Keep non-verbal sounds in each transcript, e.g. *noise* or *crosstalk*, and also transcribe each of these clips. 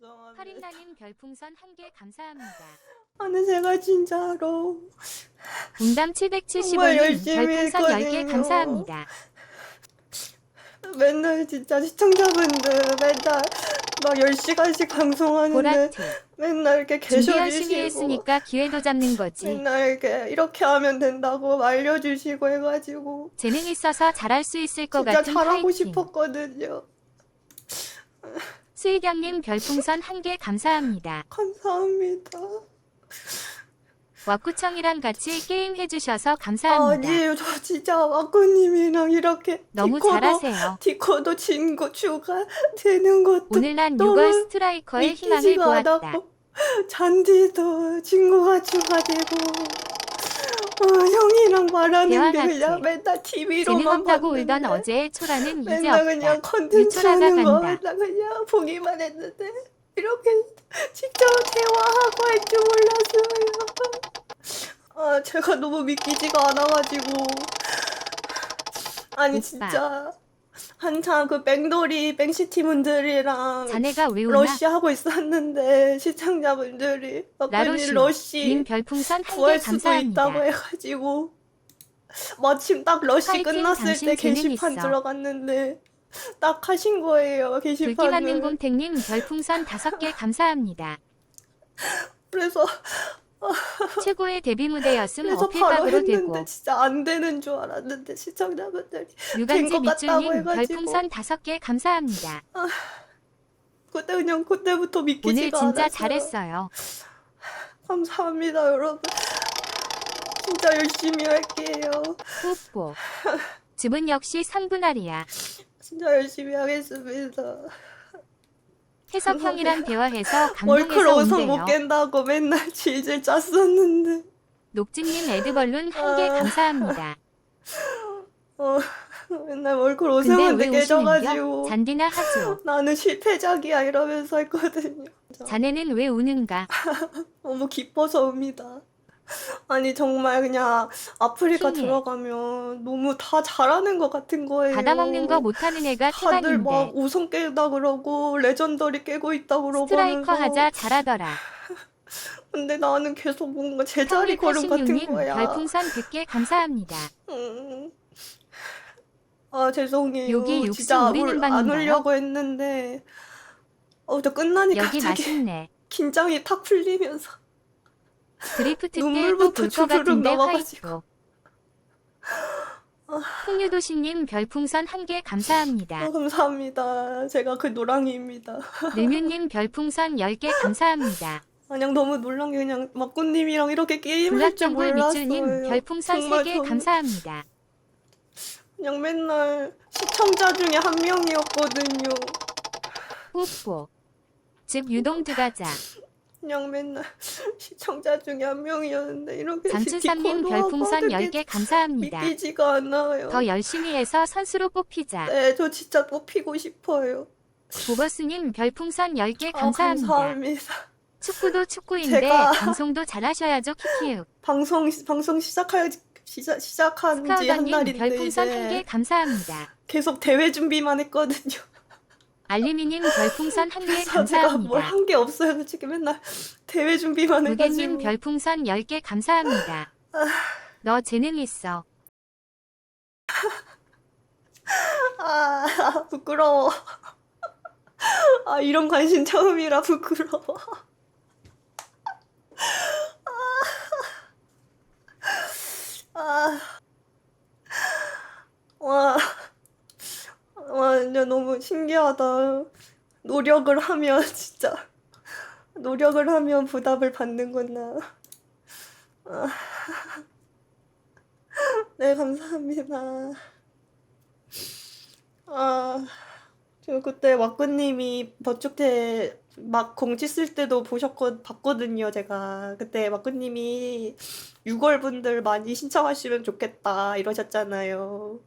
죄송합니다. 파린나님 별풍선 한 개 감사합니다. 아니 제가 진짜로 분담 정말 775님 열심히 별풍선 10개 했거든요. 감사합니다. 맨날 진짜 시청자분들 맨날 막 10시간씩 방송하는데 보라트 맨날 이렇게 준비 열심히 개소리시고 했으니까 기회도 잡는 거지. 맨날 이렇게 이렇게 하면 된다고 알려주시고 해가지고 재능 있어서 잘할 수 있을 것 진짜 같은 잘하고 파이팅. 싶었거든요. 수희경님 별풍선 한 개 감사합니다. 감사합니다. 왁구청이랑 같이 게임 해주셔서 감사합니다. 아니에요, 저 진짜 와꾸님이랑 이렇게 너무 디코도, 잘하세요. 디코도 친구 추가 되는 것도 오늘 난 너무 6월 스트라이커의 희망을 믿기지가 보았다. 않았고 잔디도 친구가 추가되고 어, 형이랑 말하는 게. 그냥 맨날 재능 TV로만 없다고 울던 어제의 초라는 이제 맨날 그냥 없다. 컨텐츠 유철아가 하는 거 간다. 맨날 그냥 보기만 했는데 이렇게 직접 대화하고 할 줄 몰랐어요. 아 제가 너무 믿기지가 않아가지고 아니 오빠. 진짜 한참 그 뺑돌이 뺑시티 분들이랑 자네가 왜 우나? 러쉬 하고 있었는데 시청자분들이 아버님 러쉬 님 별풍선 한개 구할 수도 감사합니다. 있다고 해가지고 마침 딱 러쉬 파이팅, 끝났을 당신 때 재능 게시판 있어. 들어갔는데 딱 하신 거예요 불기 맞는 게시판을 곰탱님 별풍선 다섯 개 감사합니다. 그래서 최고의 데뷔 무대였음 그래서 바로 어필각으로 했는데 되고 진짜 안 되는 줄 알았는데 시청자분들이 된것 같다고 밑줄님 해가지고. 별풍선 다섯 개 감사합니다. 그때 그냥 그때부터 오늘 믿기지가 진짜 않았어요 잘했어요. 감사합니다 여러분 진짜 열심히 할게요 뽀뽀. 집은 역시 3분할이야. 진짜 열심히 하겠습니다 해석형이랑 대화해서 월클 감동해서 5성 못 온대요. 깬다고 맨날 질질 짰었는데 녹진님 레드벌룬 한개 아. 감사합니다. *laughs* 어, 맨날 월클 근데 5성한테 왜 깨져가지고? 잔디나 하죠. *laughs* 나는 실패작이야 이러면서 했거든요 자네는 왜 우는가? *laughs* 너무 기뻐서 웁니다 아니 정말 그냥 아프리카 신기해. 들어가면 너무 다 잘하는 것 같은 거예요 받아먹는 거 못하는 애가 다들 막 태반인데. 우성 깨다 그러고 레전더리 깨고 있다 그러고 스트라이커 하면서 하자 잘하더라. *laughs* 근데 나는 계속 뭔가 제자리 걸음 같은 86님 거야 별풍선 100개 감사합니다. 음. 아 죄송해요. 여기 육수 진짜 우리는 올- 안 방인가요? 오려고 했는데 어, 저 끝나니까 여기 갑자기 맛있네. *laughs* 긴장이 탁 풀리면서 드리프트 때또 눈물부터 볼것 같은데. 화이트. 풍류도시님 별풍선 한 개 감사합니다. 아, 감사합니다. 제가 그 노랑이입니다. 늘뮤님 별풍선 10개 감사합니다. *laughs* 그냥 너무 놀란 게 그냥 막구님이랑 이렇게 게임할 줄 몰랐어요. 별풍선 정말 3개 저는 감사합니다. 그냥 맨날 시청자 중에 한 명이었거든요. 뽀뽀. 즉 유동 들어가자. 그냥 맨날 *laughs* 시청자 중에 한 명이었는데 이렇게 장춘삼님 하고 별풍선 하는 게 10개 감사합니다. 믿기지가 않아요. 더 열심히 해서 선수로 뽑히자. 네, 저 진짜 뽑히고 싶어요. 보거스님 별풍선 10개 아, 감사합니다. 감사합니다. 축구도 축구인데 제가- 방송도 잘하셔야죠 키키우. *laughs* 방송 방송 시작할 시작 시작한 지 한 스카우더님 달인데 별풍선 한개 이제 감사합니다. 계속 대회 준비만 했거든요. 알리미님 별풍선 한 개 그래서 *laughs* 제가 뭘 감사합니다. 한 게 없어요. 솔직히 맨날 대회 준비만 무게님 해가지고. 별풍선 10개 감사합니다. 너 재능 있어. 아 부끄러워. 아 이런 관심 처음이라 부끄러워. 아, 와, 와, 신기하다. 노력을 하면 *laughs* 진짜 노력을 하면 보답을 받는구나. 아, *laughs* 네, 감사합니다. 아, 저 그때 왁구님이 버축대 막 공지 쓸 때도 보셨거 봤거든요, 제가. 그때 왁구님이 6월 분들 많이 신청하시면 좋겠다 이러셨잖아요.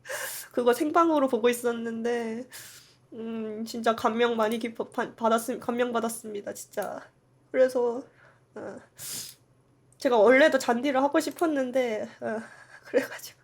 그거 생방으로 보고 있었는데, 음, 진짜 감명 많이 깊어 받- 받았음, 감명 받았습니다, 진짜. 그래서, 어, 제가 원래도 잔디를 하고 싶었는데, 어, *laughs* 그래가지고.